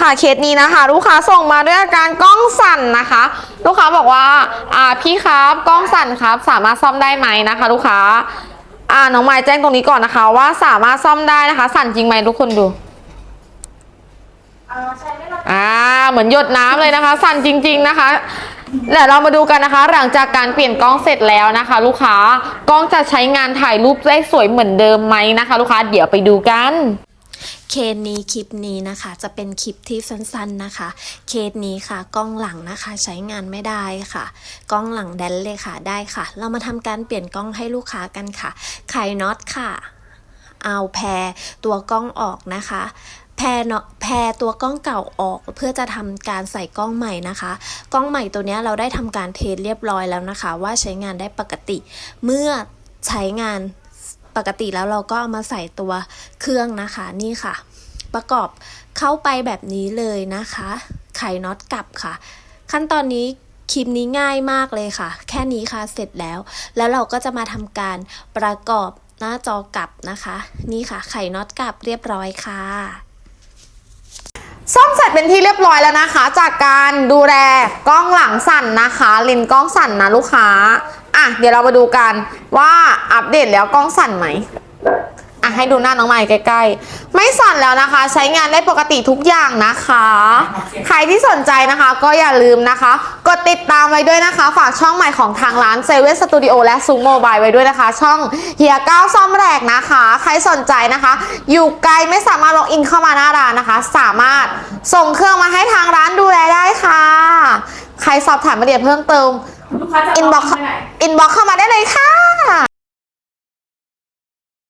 ค่ะเคสนี้นะคะ ลูกค้าส่งมาด้วยอาการกล้องสั่นนะคะ ลูกค้าบอกว่าอ่าพี่ครับกล้องสั่นครับ สามารถซ่อมได้ไหมนะคะ ลูกค้าอ่าน้องไม้แจ้งตรงนี้ก่อนนะคะ ว่าสามารถซ่อมได้นะคะ สั่นจริงไหมทุกคนดูอ่าเหมือนหยดน้ำเลยนะคะ สั่นจริง ๆนะคะเดี๋ยวเรามาดูกันนะคะ หลังจากการเปลี่ยนกล้องเสร็จแล้วนะคะ ลูกค้ากล้องจะใช้งานถ่ายรูปได้สวยเหมือนเดิมไหมนะคะ ลูกค้าเดี๋ยวไปดูกัน เคสนี้คลิปนี้นะคะจะเป็นคลิปที่สั้นๆนะคะ เคสนี้ค่ะกล้องหลังนะคะใช้งานไม่ได้ค่ะ กล้องหลังแดนเลยค่ะได้ค่ะ เรามาทำการเปลี่ยนกล้องให้ลูกค้ากันค่ะไขน็อตค่ะ เอาแพรตัวกล้องออกนะคะแพรเนาะแพรตัวกล้องเก่าออกเพื่อจะทำการใส่กล้องใหม่นะคะ กล้องใหม่ตัวนี้เราได้ทำการเทสเรียบร้อยแล้วนะคะ ว่าใช้งานได้ปกติ เมื่อใช้งาน ปกติแล้วเราก็เอามาใส่ตัวเครื่องนะคะนี่ค่ะ ประกอบเข้าไปแบบนี้เลยนะคะ ไขน็อตกลับค่ะ ขั้นตอนนี้คลิปนี้ง่ายมากเลยค่ะ แค่นี้ค่ะเสร็จแล้ว แล้วเราก็จะมาทำการประกอบหน้าจอกลับนะคะ นี่ค่ะ ไขน็อตกลับเรียบร้อยค่ะซ่อมเสร็จเป็นที่เรียบร้อยแล้วนะคะ จากการดูแลกล้องหลังสั่นนะคะเลนกล้องสั่นนะลูกค้า เดี๋ยวเรามาดูกันว่าอัปเดตแล้วกล้องสั่นไหมอะให้ดูหน้าน้องใหม่ใกล้ๆ ไม่สั่นแล้วนะคะ ใช้งานได้ปกติทุกอย่างนะคะ ใครที่สนใจนะคะ ก็อย่าลืมนะคะ กดติดตามไว้ด้วยนะคะ ฝากช่องใหม่ของทางร้านเซเว่นสตูดิโอและซูโมบายไว้ด้วยนะคะ ช่องเฮียก้าวซ่อมแรกนะคะ ใครสนใจนะคะ อยู่ไกลไม่สามารถล็อกอินเข้ามาหน้าร้านนะคะ สามารถส่งเครื่องมาให้ทางร้านดูแลได้ค่ะ ใครสอบถามรายละเอียดเพิ่มเติม ลูกค้าจะอินบ็อกเมื่ไหร่อินบ็อกเข้ามาได้เลยค่ะ